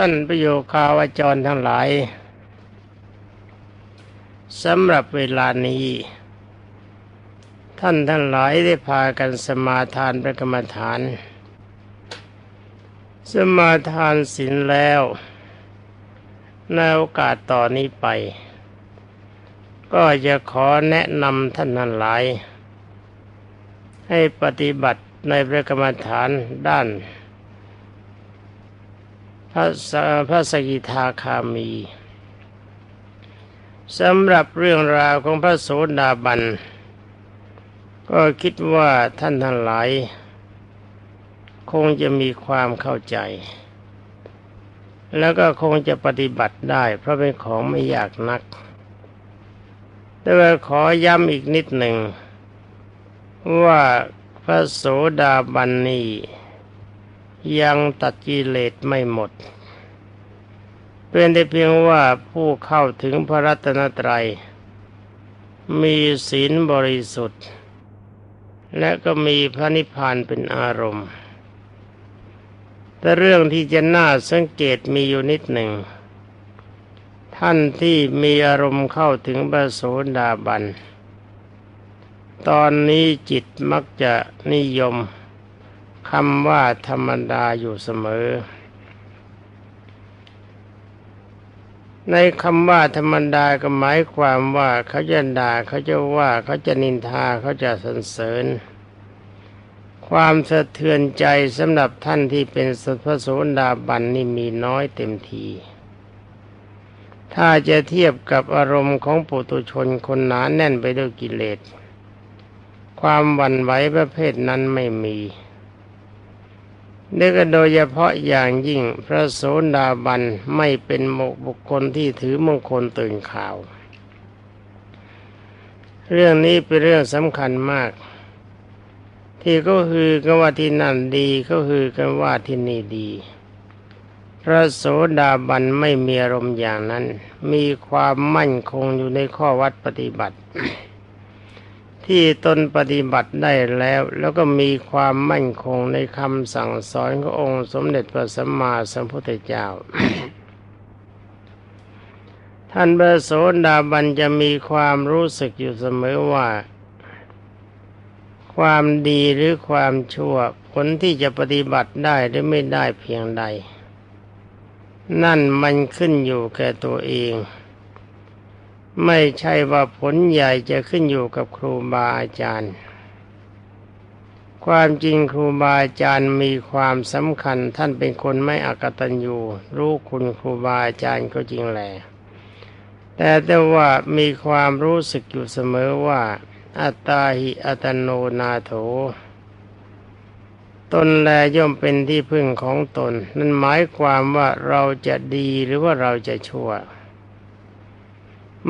ท่านประโยคาวจรทั้งหลายสำหรับเวลานี้ ท่านทั้งหลายได้พากันสมาทานพระกรรมฐาน สมาทานศีลแล้ว ในโอกาสต่อนนี้ไป ก็จะขอแนะนำท่านทั้งหลาย ให้ปฏิบัติในพระกรรมฐานด้าน พระพระสกิทาคามีสำหรับเรื่องราวของพระโสดาบัน ก็คิดว่าท่านทั้งหลาย คงจะมีความเข้าใจ แล้วก็คงจะปฏิบัติได้ เพราะเป็นของไม่ยากนัก แต่ว่าขอย้ำอีกนิดหนึ่ง ว่าพระโสดาบันนี้ ยังตัดกิเลสไม่หมด เป็นแต่เพียงว่าผู้เข้าถึงพระรัตนตรัย มีศีลบริสุทธิ์ และก็มีพระนิพพานเป็นอารมณ์ แต่เรื่องที่จะน่าสังเกตมีอยู่นิดหนึ่ง ท่านที่มีอารมณ์เข้าถึงพระโสดาบัน ตอนนี้จิตมักจะนิยม คำว่าธรรมดาอยู่เสมอ ในคำว่าธรรมดาก็หมายความว่าเขาจะด่าเขาจะว่าเขาจะนินทาเขาจะสรรเสริญ ความสะเทือนใจสำหรับท่านที่เป็นสัพโสดาบันนี่มีน้อยเต็มทีถ้าจะเทียบกับอารมณ์ของปุตุชนคนหนาแน่นไปด้วยกิเลส ความวันไหวประเภทนั้นไม่มี นี่ก็โดยเฉพาะอย่างยิ่งพระโสดาบันไม่เป็นมกบุคคลที่ถือมงคลตื่นข่าว เรื่องนี้เป็นเรื่องสำคัญมาก ที่ก็คือกันว่าที่นั่นดีก็คือกันว่าที่นี่ดี พระโสดาบันไม่มีอารมณ์อย่างนั้น มีความมั่นคงอยู่ในข้อวัดปฏิบัติ ที่ตนปฏิบัติได้แล้ว แล้วก็มีความมั่นคงในคำสั่งสอนขององค์สมเด็จพระสัมมาสัมพุทธเจ้า ท่านพระโสดาบันจะมีความรู้สึกอยู่เสมอว่า ความดีหรือความชั่ว ผลที่จะปฏิบัติได้หรือไม่ได้เพียงใด นั่นมันขึ้นอยู่แก่ตัวเอง ไม่ใช่ว่าผลใหญ่จะขึ้นอยู่กับครูบาอาจารย์ ความจริงครูบาอาจารย์มีความสำคัญท่านเป็นคนไม่อกตัญญูรู้คุณครูบาอาจารย์ก็จริงแหละแต่แต่ว่ามีความรู้สึกอยู่เสมอว่า อัตตาหิอัตโนนาโถ ตนแลย่อมเป็นที่พึ่งของตน นั่นหมายความว่าเราจะดีหรือว่าเราจะชั่ว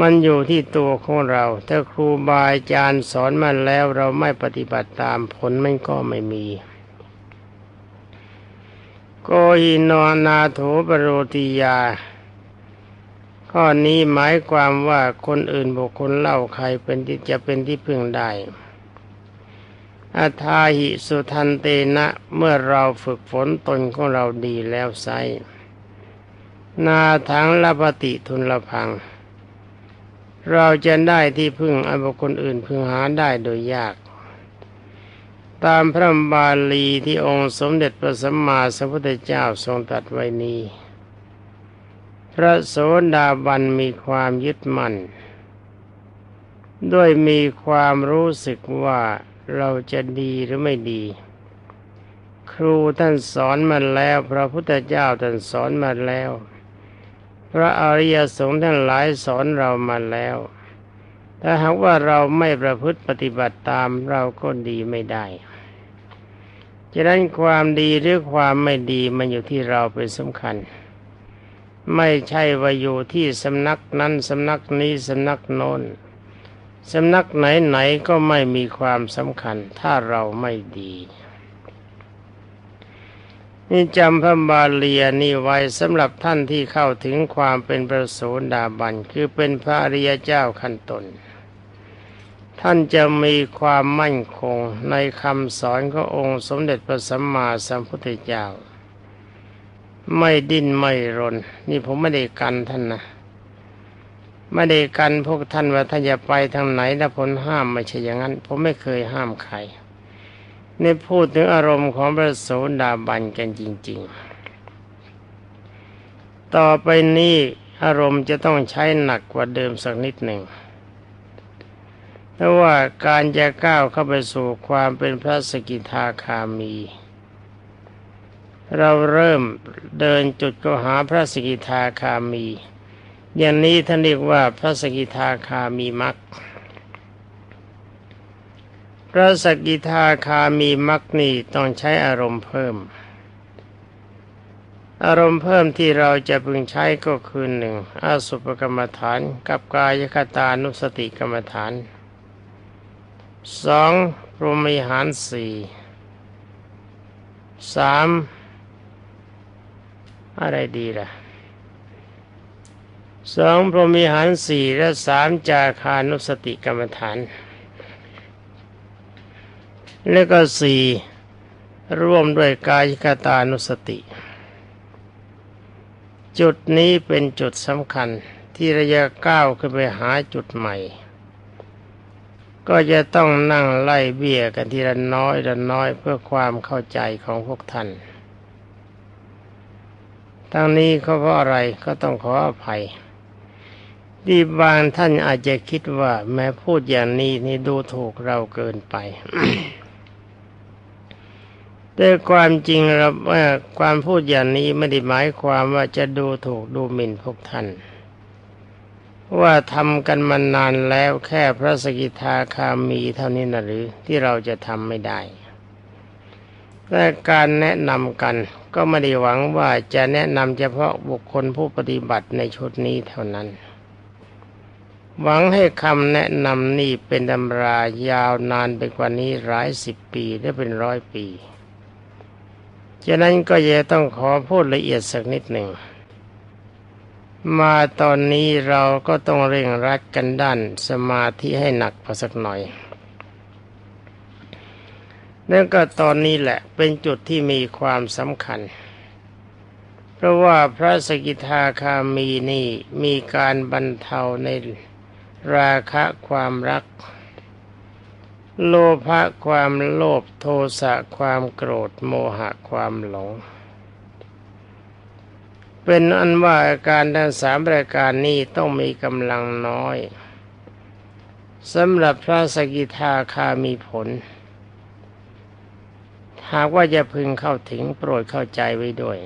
มันอยู่ที่ตัวของเรา ถ้าครูบาอาจารย์สอนมาแล้วเราไม่ปฏิบัติตามผลมันก็ไม่มีโกหินอนาโถปโรติยา ข้อนี้หมายความว่าคนอื่นบุคคลเล่าใครเป็นที่จะเป็นที่พึ่งได้อาทาหิสุทันเตนะเมื่อเราฝึกฝนตนของเราดีแล้วไซนาทังลปฏิทุนละพัง เราจะได้ที่พึ่งอันบุคคลอื่นพึงหาได้โดยยาก ตามพระบาลีที่องค์สมเด็จพระสัมมาสัมพุทธเจ้าทรงตรัสไว้นี้ พระโสดาบันมีความยึดมั่น ด้วยมีความรู้สึกว่าเราจะดีหรือไม่ดี ครูท่านสอนมาแล้ว พระพุทธเจ้าท่านสอนมาแล้ว พระอริยสงฆ์ทั้งหลายสอนเรามาแล้ว ถ้าหากว่าเราไม่ประพฤติปฏิบัติตามเราก็ดีไม่ได้ฉะนั้นความดีหรือความไม่ดีมันอยู่ที่เราเป็นสำคัญ ไม่ใช่ว่าอยู่ที่สำนักนั้นสำนักนี้สำนักโน้นสำนักไหนไหนก็ไม่มีความสำคัญ ถ้าเราไม่ดี นี่จำพระบาลีนี่ไว้สำหรับท่านที่เข้าถึงความเป็นประโสดาบันคือเป็นพระอริยเจ้าขั้นตนท่านจะมีความมั่นคงในคำสอนขององค์สมเด็จพระสัมมาสัมพุทธเจ้า ไม่ดิ้นไม่รน นี่ผมไม่ได้กันท่านนะไม่ได้กันพวกท่านว่าท่านจะไปทางไหนแล้วผลห้ามไม่ใช่อย่างนั้น ผมไม่เคยห้ามใคร นี่พูดถึงอารมณ์ของพระโสดาบันกันจริง ๆ ต่อไปนี้อารมณ์จะต้องใช้หนักกว่าเดิมสักนิดหนึ่งเพราะว่าการจะก้าวเข้าไปสู่ความเป็นพระสกิทาคามี เราเริ่มเดินจุดก็หาพระสกิทาคามี อย่างนี้ท่านเรียกว่าพระสกิทาคามีมัก พระสกิทาคามีมักนี่ต้องใช้อารมณ์เพิ่ม อารมณ์เพิ่มที่เราจะพึงใช้ก็คือหนึ่งอาสุปกรรมฐาน กับกายคตานุสติกรรมฐานสองพรหมิหารสี่สามอะไรดีล่ะสองพรหมิหารสี่และสามจาคานุสติกรรมฐาน แล้วก็สี่ร่วมด้วยกายคตานุสติ จุดนี้เป็นจุดสำคัญที่ระยะก้าวขึ้นไปหาจุดใหม่ ก็จะต้องนั่งไล่เบี้ยกันทีละน้อยละน้อยเพื่อความเข้าใจของพวกท่านทั้งนี้เขาเพราะอะไรก็ต้องขออภัยที่บางท่านอาจจะคิดว่าแม้พูดอย่างนี้นี่ดูถูกเราเกินไป แต่ความจริงเราว่าความพูดอย่างนี้ไม่ได้หมายความว่าจะดูถูกดูหมิ่นพวกท่าน ว่าทำกันมานานแล้วแค่พระสกิทาคามีเท่านี้นะหรือที่เราจะทำไม่ได้และการแนะนำกันก็ไม่ได้หวังว่าจะแนะนำเฉพาะบุคคลผู้ปฏิบัติในชุดนี้เท่านั้น หวังให้คำแนะนำนี่เป็นตำรายาวนานไปกว่านี้หลายสิบปีได้เป็นร้อยปี ฉะนั้นก็จะต้องขอพูดละเอียดสักนิดหนึ่ง มาตอนนี้เราก็ต้องเร่งรัดกันด้านสมาธิให้หนักพอสักหน่อยนั่นก็ตอนนี้แหละเป็นจุดที่มีความสำคัญ เพราะว่าพระสกิทาคามีนี่มีการบรรเทาในราคะความรัก โลภะความโลภโทสะความโกรธโมหะความหลง เป็นอันว่าอาการทั้งสามรายการนี้ต้องมีกำลังน้อยสำหรับพระสกิทาคามีผล หากว่าจะพึงเข้าถึงโปรดเข้าใจไว้ด้วย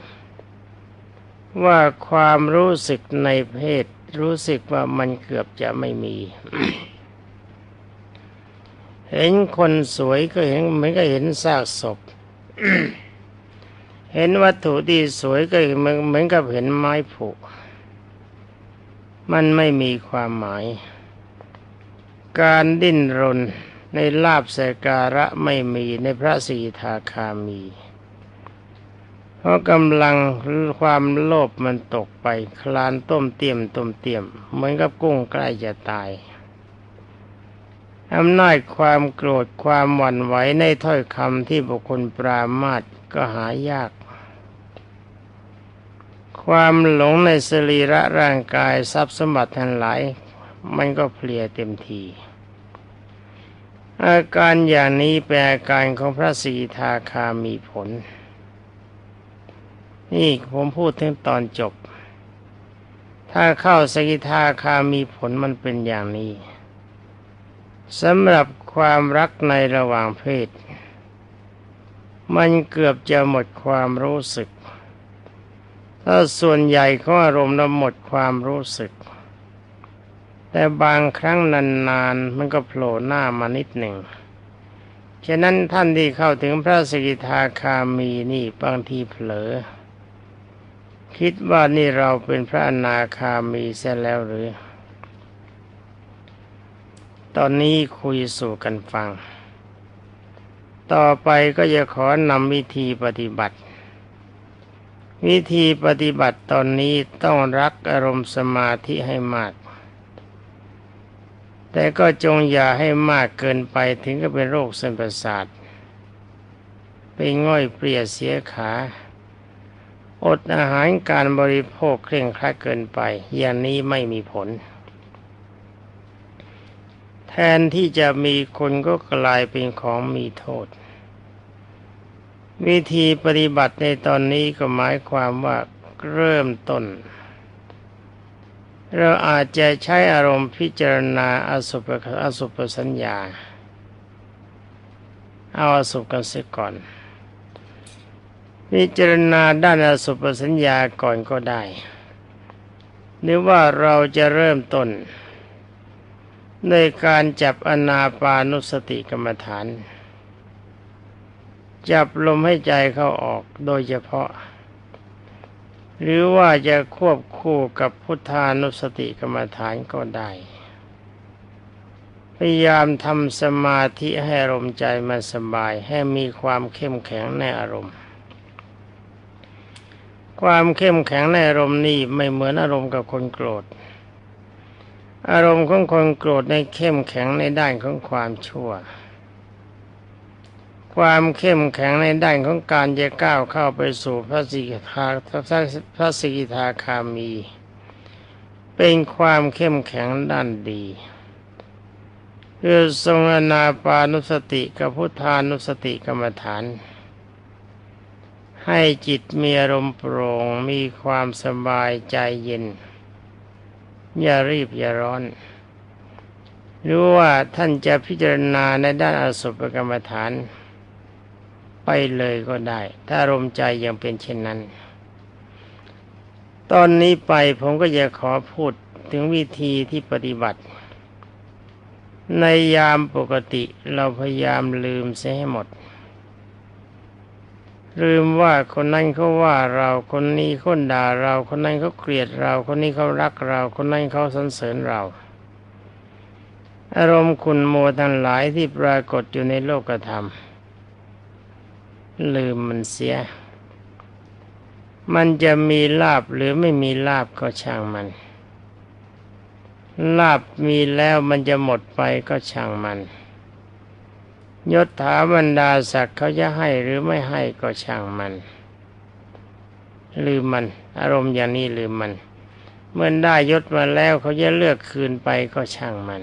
ว่าความรู้สึกในเพศรู้สึกว่ามันเกือบจะไม่มี เห็นคนสวยก็เห็นเหมือนกับเห็นซากศพ เห็นวัตถุที่สวยก็เหมือนกับเห็นไม้ผุ มันไม่มีความหมาย การดิ้นรนในลาบสการะไม่มีในพระสีทาคามี เพราะกำลังความโลภมันตกไป คลานต้มเตียมต้มเตียม เหมือนกับกุ้งใกล้จะตาย อำนาจความโกรธความหวั่นไหวในถ้อยคำที่บุคคลปรามาทก็หายาก ความหลงในสรีระร่างกายทรัพย์สมบัติทั้งหลาย มันก็เพลียเต็มทีอาการอย่างนี้เป็นอาการของพระสีทาคามีผล นี่ผมพูดถึงตอนจบ ถ้าเข้าสกิทาคามีผลมันเป็นอย่างนี้ สำหรับความรักในระหว่างเพศ มันเกือบจะหมดความรู้สึก ถ้าส่วนใหญ่ของอารมณ์เราหมดความรู้สึก แต่บางครั้งนานๆ มันก็โผล่หน้ามานิดหนึ่ง ฉะนั้นท่านที่เข้าถึงพระสกิทาคามีนี่บางทีเผลอ คิดว่านี่เราเป็นพระอนาคามีเสียแล้วหรือ ตอนนี้คุยสู่กันฟัง ต่อไปก็จะขอนำวิธีปฏิบัติ วิธีปฏิบัติตอนนี้ต้องรักอารมณ์สมาธิให้มาก แต่ก็จงอย่าให้มากเกินไปถึงกับเป็นโรคเส้นประสาทไปง่อยเปลี่ยเสียขา อดอาหารการบริโภคเคร่งครัดเกินไป อย่างนี้ไม่มีผล แทนที่จะมีคนก็กลายเป็นของมีโทษ วิธีปฏิบัติในตอนนี้ก็หมายความว่าเริ่มต้น เราอาจจะใช้อารมณ์พิจารณาอสุปอสุปสัญญา เอาอสุปกันเสียก่อน พิจารณาด้านอสุปสัญญาก่อนก็ได้หรือว่าเราจะเริ่มต้น ในการจับอนาปานุสติกรรมฐาน จับลมให้ใจเข้าออกโดยเฉพาะ หรือว่าจะควบคู่กับพุทธานุสติกรรมฐานก็ได้ พยายามทำสมาธิให้อารมณ์ใจมันสบายให้มีความเข้มแข็งในอารมณ์ ความเข้มแข็งในอารมณ์นี้ไม่เหมือนอารมณ์กับคนโกรธ อารมณ์ของคนโกรธในเข้มแข็งในด้านของความชั่ว ความเข้มแข็งในด้านของการจะก้าวเข้าไปสู่พระสิกขาพระสิกิทาคามี เป็นความเข้มแข็งด้านดีคือทรงอนาปานุสติกับพุทธานุสติกรรมฐาน ให้จิตมีอารมณ์โปร่งมีความสบายใจเย็น อย่ารีบอย่าร้อน หรู้ว่าท่านจะพิจารณาในด้านอสุภกรรมฐาน ไปเลยก็ได้ ถ้ารมใจยังเป็นเช่นนั้น ตอนนี้ไปผมก็จะขอพูดถึงวิธีที่ปฏิบัติ ในยามปกติเราพยายามลืมเสียให้หมด ลืมว่าคนนั้นเขาว่าเราคนนี้คนด่าเราคนนั้นเขาเกลียดเรา คนนี้เขารักเรา คนนั้นเขาสรรเสริญเรา อารมณ์คุณโมทั้งหลายที่ปรากฏอยู่ในโลกธรรม ลืมมันเสีย มันจะมีลาบหรือไม่มีลาบก็ช่างมัน ลาบมีแล้วมันจะหมดไปก็ช่างมัน ยศถาบรรดาศักดิ์เขาจะให้หรือไม่ให้ก็ช่างมัน ลืมมัน อารมณ์อย่างนี้ลืมมัน เมื่อได้ยศมาแล้วเขาจะเลือกคืนไปก็ช่างมัน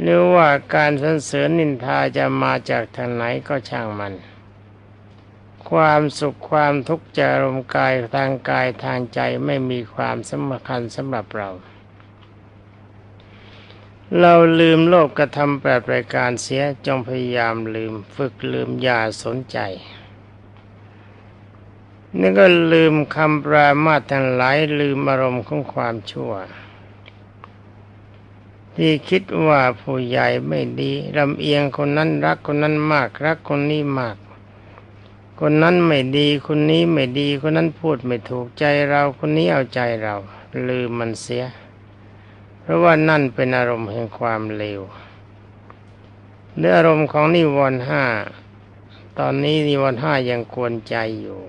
หรือว่าการสรรเสริญนินทาจะมาจากทางไหนก็ช่างมัน ความสุขความทุกข์จะรมกายทางกายทางใจไม่มีความสำคัญสำหรับเรา เราลืมโลกกระทำแปดรายการเสียจงพยายามลืม ฝึกลืมอย่าสนใจนี่ก็ลืมคำปรามาททั้งหลายลืมอารมณ์ของความชั่ว ที่คิดว่าผู้ใหญ่ไม่ดีลำเอียงคนนั้นรักคนนั้นมาก รักคนนี้มาก คนนั้นไม่ดีคนนี้ไม่ดีคนนั้นพูดไม่ถูกใจเราคนนี้เอาใจเรา ลืมมันเสีย เพราะว่านั่นเป็นอารมณ์แห่งความเลวเนื้ออารมณ์ของนิวรณ์ห้าตอนนี้นิวรณ์ห้ายังกวนใจอยู่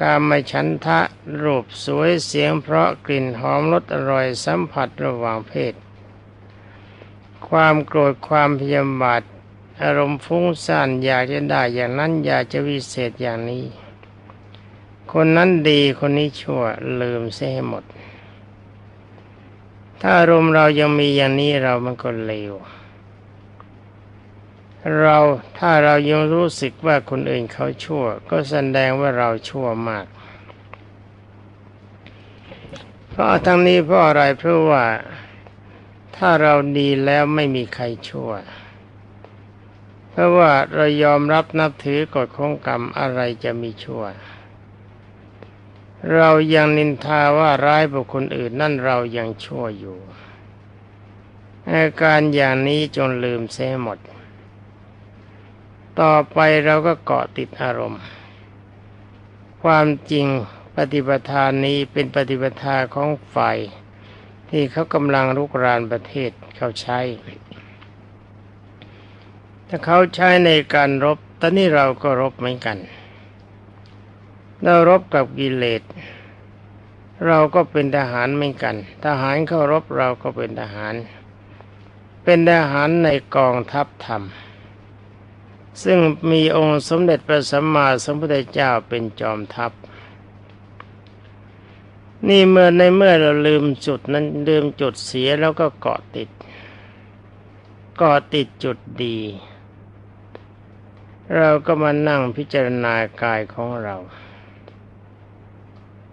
การมาฉันทะรูปสวยเสียงเพราะกลิ่นหอมรสอร่อยสัมผัสระหว่างเพศ ความโกรธความพยาบาทอารมณ์ฟุ้งซ่านอยากจะได้อย่างนั้นอยากจะวิเศษอย่างนี้ คนนั้นดีคนนี้ชั่วลืมเสียให้หมด ถ้าอารมณ์เรายังมีอย่างนี้เรามันก็เลว เราถ้าเรายังรู้สึกว่าคนอื่นเขาชั่ว ก็แสดงว่าเราชั่วมาก เพราะทั้งนี้เพราะอะไรเพราะว่าถ้าเราดีแล้วไม่มีใครชั่ว เพราะว่าเรายอมรับนับถือกฎของกรรมอะไรจะมีชั่ว เรายังนินทาว่าร้ายบุคคลอื่นนั่นเรายังชั่วอยู่อาการอย่างนี้จนลืมเสียหมด ต่อไปเราก็เกาะติดอารมณ์ ความจริงปฏิปทานนี้เป็นปฏิปทาของฝ่ายที่เขากำลังลุกรานประเทศเขาใช้ ถ้าเขาใช้ในการรบตอนนี้เราก็รบเหมือนกัน เรารบกับกิเลสเราก็เป็นทหารเหมือนกัน ทหารเข้ารบเราก็เป็นทหาร เป็นทหารในกองทัพธรรม ซึ่งมีองค์สมเด็จพระสัมมาสัมพุทธเจ้าเป็นจอมทัพ นี่เมื่อในเมื่อเราลืมจุดนั้นลืมจุดเสียแล้วก็เกาะติดเกาะติดจุดดี เราก็มานั่งพิจารณากายของเรา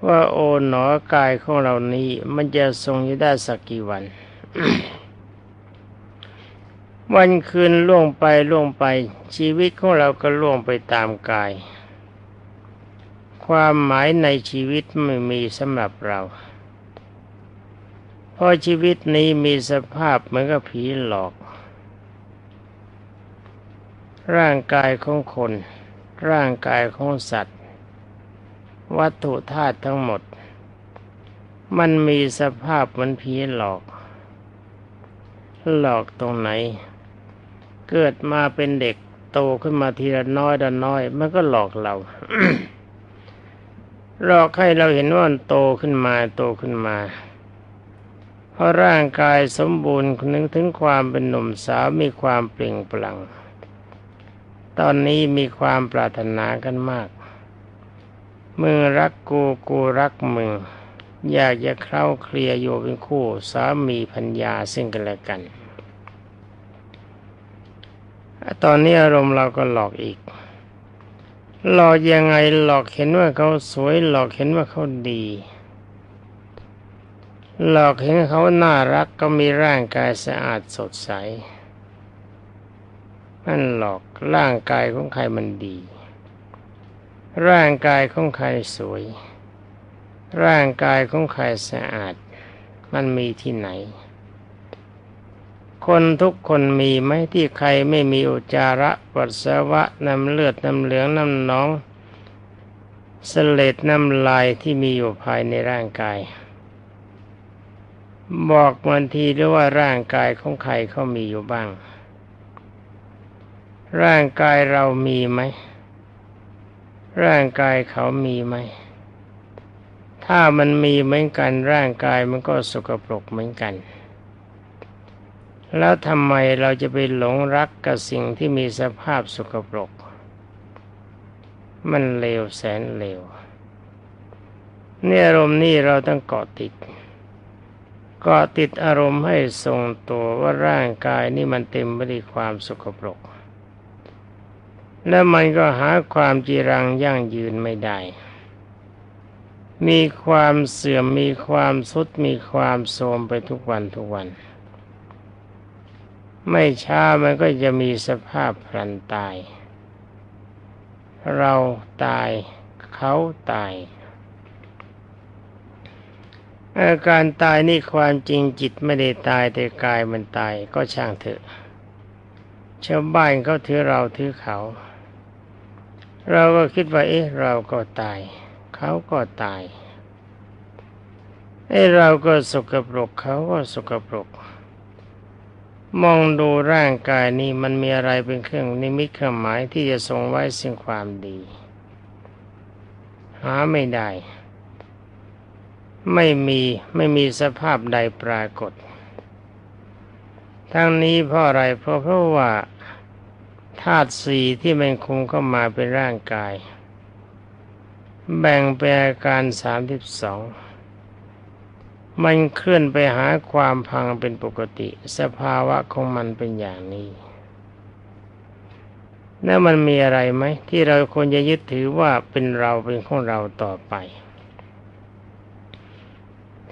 ว่าโอ๋หนอกายของเรานี้มันจะทรงอยู่ได้สักกี่วัน วันคืนล่วงไปล่วงไป ชีวิตของเราก็ล่วงไปตามกาย ความหมายในชีวิตไม่มีสำหรับเรา เพราะชีวิตนี้มีสภาพเหมือนกับผีหลอก ร่างกายของคน ร่างกายของสัตว์ วัตถุธาตุทั้งหมด มันมีสภาพเหมือนผีหลอก หลอกตรงไหน เกิดมาเป็นเด็กโตขึ้นมาทีละน้อยละน้อย มันก็หลอกเราหลอกให้เราเห็นว่ามันโตขึ้นมาโตขึ้นมาเพราะร่างกายสมบูรณ์นึกถึงความเป็นหนุ่มสาวมีความเปล่งปลั่ง ตอนนี้มีความปรารถนากันมาก มึงรักกูกูรักมึง อยากจะเข้าเคลียร์อยู่เป็นคู่สามีพัญญาซึ่งกันและกัน ตอนนี้อารมณ์เราก็หลอกอีก หลอกยังไงหลอกเห็นว่าเขาสวยหลอกเห็นว่าเขาดี หลอกเห็นเขาน่ารักก็มีร่างกายสะอาดสดใสนั่นหลอกร่างกายของใครมันดี ร่างกายของใครสวย ร่างกายของใครสะอาด มันมีที่ไหน คนทุกคนมีไหมที่ใครไม่มีอุจาระปัสสาวะน้ำเลือดน้ำเหลืองน้ำหนองเสลดน้ำลายที่มีอยู่ภายในร่างกาย บอกมันทีด้วยว่าร่างกายของใครเขามีอยู่บ้าง ร่างกายเรามีไหม ร่างกายเขามีไหม ถ้ามันมีเหมือนกันร่างกายมันก็สกปรกเหมือนกัน แล้วทำไมเราจะไปหลงรักกับสิ่งที่มีสภาพสกปรก มันเลวแสนเลวเนี่ยอารมณ์นี่เราต้องเกาะติดเกาะติดอารมณ์ให้ทรงตัวว่าร่างกายนี่มันเต็มไปด้วยความสกปรก และมันก็หาความจีรังยั่งยืนไม่ได้ มีความเสื่อมมีความสุดมีความโทรมไปทุกวันทุกวัน ไม่ช้ามันก็จะมีสภาพพลันตาย เราตายเขาตายอาการตายนี่ความจริงจิตไม่ได้ตายแต่กายมันตายก็ช่างเถอะชาวบ้านเขาถือเราถือเขา เราก็คิดว่าเอ๊ะเราก็ตาย เขาก็ตายเอ้เราก็สกปรกเขาก็สกปรก มองดูร่างกายนี้มันมีอะไรเป็นเครื่องนิมิตเครื่องหมายที่จะทรงไว้สิ่งความดี หาไม่ได้ ไม่มีไม่มีสภาพใดปรากฏ ทั้งนี้เพราะอะไรเพราะเพราะว่า ธาตุสี่ที่มันคงเข้ามาเป็นร่างกาย แบ่งเป็นอาการสามสิบสองมันเคลื่อนไปหาความพังเป็นปกติ สภาวะของมันเป็นอย่างนี้แล้วมันมีอะไรไหมที่เราควรจะยึดถือว่าเป็นเราเป็นของเราต่อไป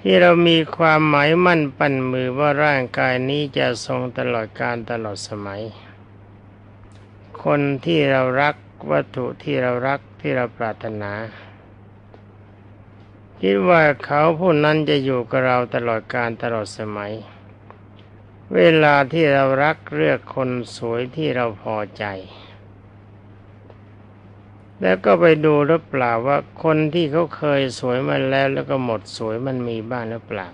ที่เรามีความหมายมั่นปั้นมือว่าร่างกายนี้จะทรงตลอดการตลอดสมัย คนที่เรารักวัตถุที่เรารักที่เราปรารถนา คิดว่าเขาผู้นั้นจะอยู่กับเราตลอดการตลอดสมัย เวลาที่เรารักเลือกคนสวยที่เราพอใจ แล้วก็ไปดูหรือเปล่าว่าคนที่เขาเคยสวยมาแล้วแล้วก็หมดสวยมันมีบ้างหรือเปล่า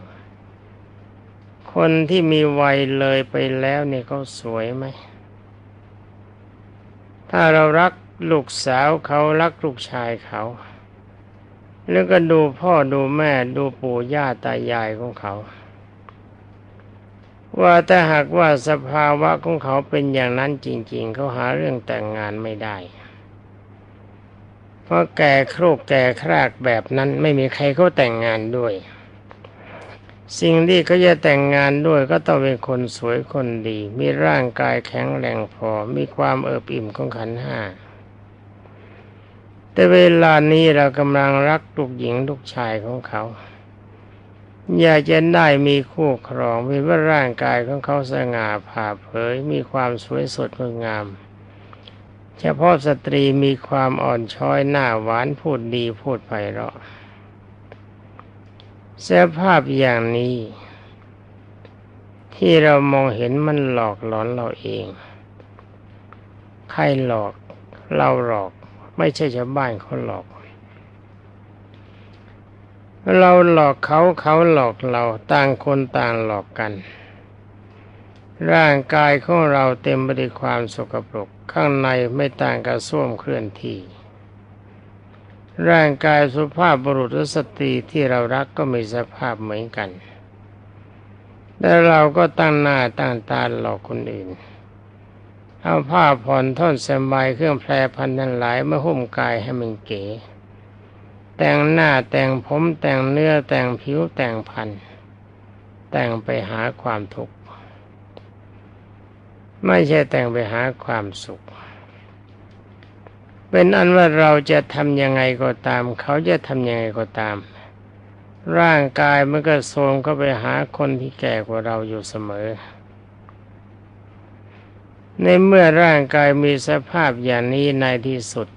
คนที่มีวัยเลยไปแล้วเนี่ยเขาสวยไหม ถ้าเรารักลูกสาวเขารักลูกชายเขา แล้วก็ดูพ่อดูแม่ดูปู่ย่าตายายของเขา ว่าถ้าหากว่าสภาวะของเขาเป็นอย่างนั้นจริง ๆ เขาหาเรื่องแต่งงานไม่ได้ เพราะแก่ครกแก่ครากแบบนั้นไม่มีใครเขาแต่งงานด้วย สิ่งที่เขาจะแต่งงานด้วยก็ต้องเป็นคนสวยคนดี มีร่างกายแข็งแรงพอ มีความเอิบอิ่มของขันห้า แต่เวลานี้เรากำลังรักลูกหญิงลูกชายของเขา อยากจะได้มีคู่ครองมีว่าร่างกายของเขาสง่าผ่าเผย มีความสวยสดงดงาม เฉพาะสตรีมีความอ่อนช้อยหน้าหวานพูดดีพูดไพเราะ สภาพอย่างนี้ ที่เรามองเห็นมันหลอกหลอนเราเอง ใครหลอกเราหลอก ไม่ใช่ชาวบ้านเขาหลอก เราหลอกเขาเขาหลอกเราต่างคนต่างหลอกกัน ร่างกายของเราเต็มไปด้วยความสกปรกข้างในไม่ต่างกับส้วมเคลื่อนที่ ร่างกายสุภาพบุรุษสตรีที่เรารักก็มีสภาพเหมือนกันแต่เราก็ตั้งหน้าตั้งตาหลอกคนอื่น เอาผ้าผ่อนท่อนสบายเครื่องแพรพันนั้นหลายมาหุ้มกายให้มันเก๋ แต่งหน้าแต่งผมแต่งเนื้อแต่งผิวแต่งพัน แต่งไปหาความทุกข์ ไม่ใช่แต่งไปหาความสุข เป็นอันว่าเราจะทำยังไงก็ตาม เขาจะทำยังไงก็ตาม ร่างกายมันก็โทรมเข้าไปหาคนที่แก่กว่าเราอยู่เสมอ ในเมื่อร่างกายมีสภาพอย่างนี้ในที่สุด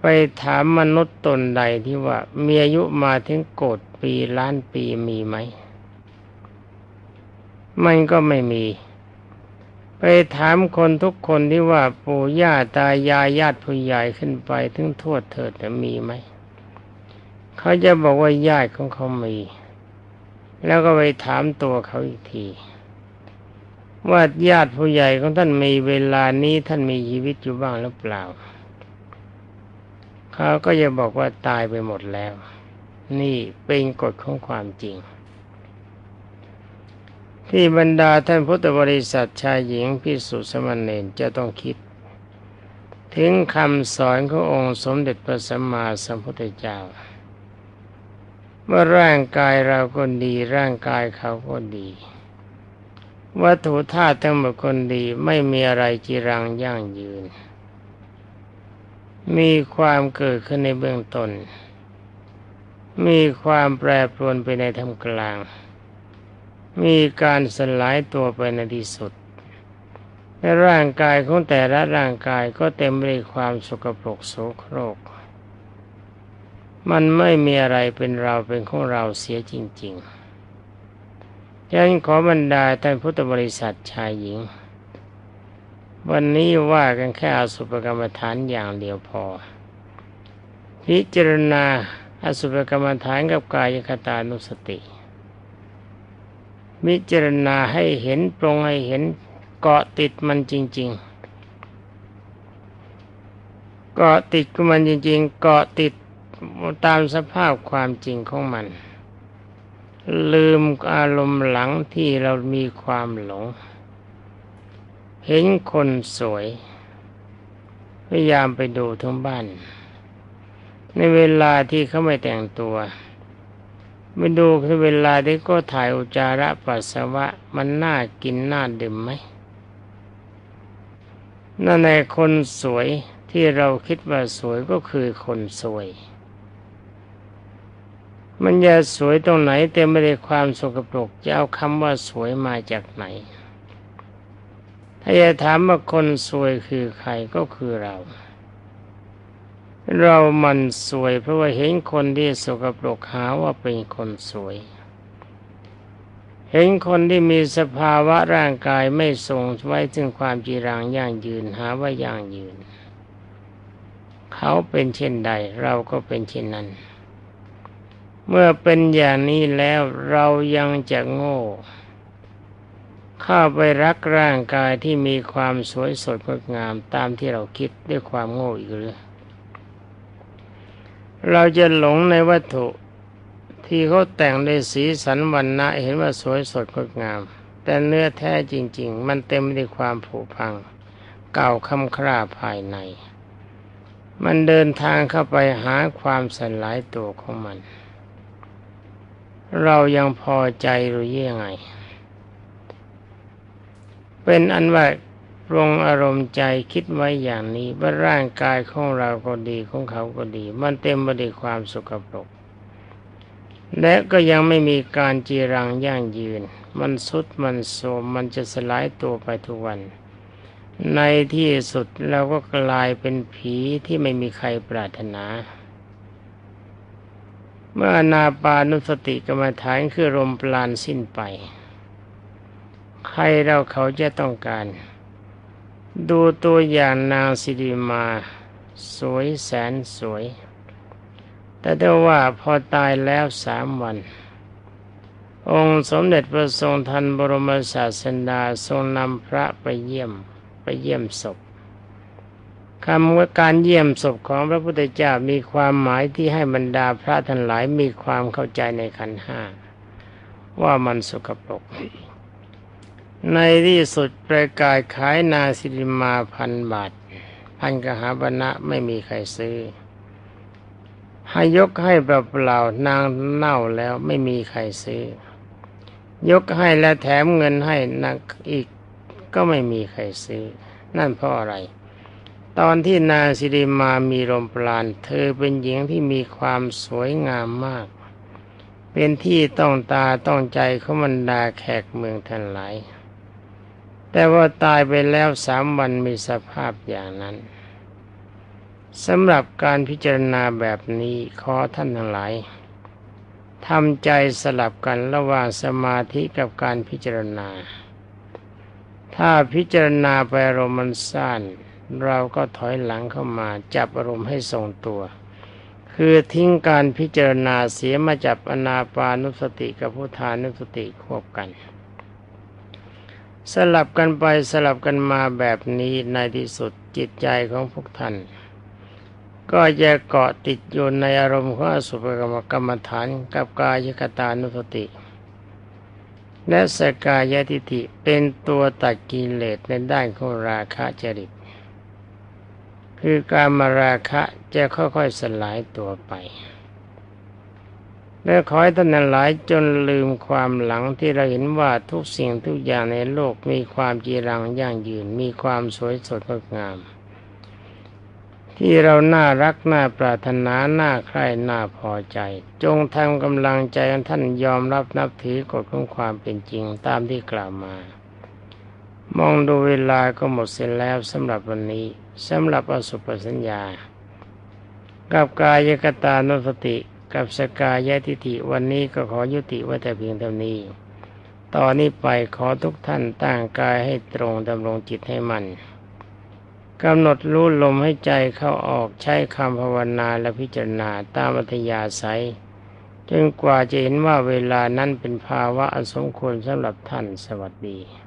ไปถามมนุษย์ตนใดที่ว่ามีอายุมาถึงโกดปีล้านปีมีไหม มันก็ไม่มี ไปถามคนทุกคนที่ว่าปู่ย่าตายายญาติผู้ใหญ่ขึ้นไปถึงทวดเถิดจะมีไหม เขาจะบอกว่าญาติของเขามี แล้วก็ไปถามตัวเขาอีกที ว่าญาติผู้ใหญ่ของท่านมีเวลานี้ท่านมีชีวิตอยู่บ้างหรือเปล่า เขาก็จะบอกว่าตายไปหมดแล้ว นี่เป็นกฎของความจริง ที่บรรดาท่านพุทธบริษัทชายหญิงพิสุสมณเณรจะต้องคิด ถึงคำสอนขององค์สมเด็จพระสัมมาสัมพุทธเจ้าเมื่อร่างกายเราก็ดีร่างกายเขาก็ดี วัตถุธาตุทั้งหมดคนดีไม่มีอะไรจีรังยั่งยืน มีความเกิดขึ้นในเบื้องตน้นมีความแปรปรวนไปในธรรมกลาง มีการสลายตัวไปในที่สุดและร่างกายของแต่ละร่างกายก็เต็มไปด้วยความสกปรกโสโครก มันไม่มีอะไรเป็นเราเป็นของเราเสียจริงๆฉะนั้นขอบรรดาท่านพุทธบริษัทชายหญิง วันนี้ว่ากันแค่อสุภกรรมฐานอย่างเดียวพอ พิจารณาอสุภกรรมฐานกับกายคตานุสติ พิจารณาให้เห็นปรงให้เห็นเกาะติดมันจริง ๆ เกาะติดกับมันจริง ๆ เกาะติดตามสภาพความจริงของมัน ลืมอารมณ์หลังที่เรามีความหลง เห็นคนสวย พยายามไปดูทั้งบ้าน ในเวลาที่เขาไม่แต่งตัว ไปดูในเวลาที่ก็ถ่ายอุจาระปัสสาวะ มันน่ากินน่าดื่มไหมนั่นในคนสวยที่เราคิดว่าสวยก็คือคนสวย มันจะสวยตรงไหนเต็มไปด้วยความสกปรกจะเอาคำว่าสวยมาจากไหน ถ้าจะถามว่าคนสวยคือใครก็คือเรา เรามันสวยเพราะว่าเห็นคนที่สกปรกหาว่าเป็นคนสวย เห็นคนที่มีสภาวะร่างกายไม่ทรงไว้ถึงความจีรังย่างยืนหาว่าย่างยืน เขาเป็นเช่นใด เราก็เป็นเช่นนั้น เมื่อเป็นอย่างนี้แล้วเรายังจะโง่เข้าไปรักร่างกายที่มีความสวยสดงดงามตามที่เราคิดด้วยความโง่อีกหรือ เราจะหลงในวัตถุที่เขาแต่งในสีสันวันนะเห็นว่าสวยสดงดงาม แต่เนื้อแท้จริง ๆ มันเต็มไปด้วยความผุพัง เก่าคำคร่าภายใน มันเดินทางเข้าไปหาความสลายตัวของมัน เรายังพอใจหรือยังไง เป็นอันว่า ปรงอารมณ์ใจคิดไว้อย่างนี้ว่าร่างกายของเราก็ดีของเขาก็ดี มันเต็มไปด้วยความสกปรก และก็ยังไม่มีการจีรังยั่งยืน มันสุดมันโสมมันจะสลายตัวไปทุกวัน ในที่สุดเราก็กลายเป็นผีที่ไม่มีใครปรารถนา เมื่อนาปานุสติกรรมฐานคือลมปราณสิ้นไป ใครเราเขาจะต้องการ ดูตัวอย่างนางสิริมา สวยแสนสวย แต่ได้ว่าพอตายแล้วสามวัน องค์สมเด็จพระทรงทันบรมศาสดาทรงนำพระไปเยี่ยมไปเยี่ยมศพคำว่าการเยี่ยมศพของพระพุทธเจ้ามีความหมายที่ให้บรรดาพระทั้งหลายมีความเข้าใจในขันห้าว่ามันสกปรก ในที่สุดประกาศขายนาสิริมาพันบาท พันกหาบณะไม่มีใครซื้อ ให้ยกให้เปล่าๆนางเน่าแล้วไม่มีใครซื้อ ยกให้และแถมเงินให้นักอีกก็ไม่มีใครซื้อ นั่นเพราะอะไร ตอนที่นางสิริมามีลมปราณเธอเป็นหญิงที่มีความสวยงามมาก เป็นที่ต้องตาต้องใจของบรรดาแขกเมืองทั้งหลาย แต่ว่าตายไปแล้วสามวันมีสภาพอย่างนั้นสำหรับการพิจารณาแบบนี้ขอท่านทั้งหลายทำใจสลับกันระหว่างสมาธิกับการพิจารณา ถ้าพิจารณาไปอารมณ์มันสั้นเราก็ถอยหลังเข้ามาจับอารมณ์ให้ทรงตัว คือทิ้งการพิจารณาเสียมาจับอนาปานุสติกับพุทธานุสติควบกัน สลับกันไปสลับกันมาแบบนี้ในที่สุดจิตใจของพวกท่าน ก็จะเกาะติดอยู่ในอารมณ์ของอสุภกรรมกรรมฐานกับกายกตานุสติ และสกายทิฏฐิเป็นตัวตัดกิเลสในด้านของราคะจริต คือการมาราคะจะค่อยๆสลายตัวไป และขอให้ท่านหลายจนลืมความหลังที่เราเห็นว่าทุกสิ่งทุกอย่างในโลกมีความจีรังยั่งยืน มีความสวยสดงดงาม ที่เราน่ารักน่าปรารถนาน่าใคร่น่าพอใจ จงทำกำลังใจท่านยอมรับนับถือกฎของความเป็นจริงตามที่กล่าวมา มองดูเวลาก็หมดเสร็จแล้วสำหรับวันนี้สำหรับอสุปสัญญา กับกายกตานุสติ กับสกายทิฏฐิวันนี้ก็ขอยุติไว้แต่เพียงเท่านี้ ตอนนี้ไปขอทุกท่านตั้งกายให้ตรงดำรงจิตให้มันกำหนดรู้ลมให้ใจเข้าออกใช้คำภาวนาและพิจารณาตามอัธยาศัยจนกว่าจะเห็นว่าเวลานั้นเป็นภาวะอสมควรสำหรับท่านสวัสดี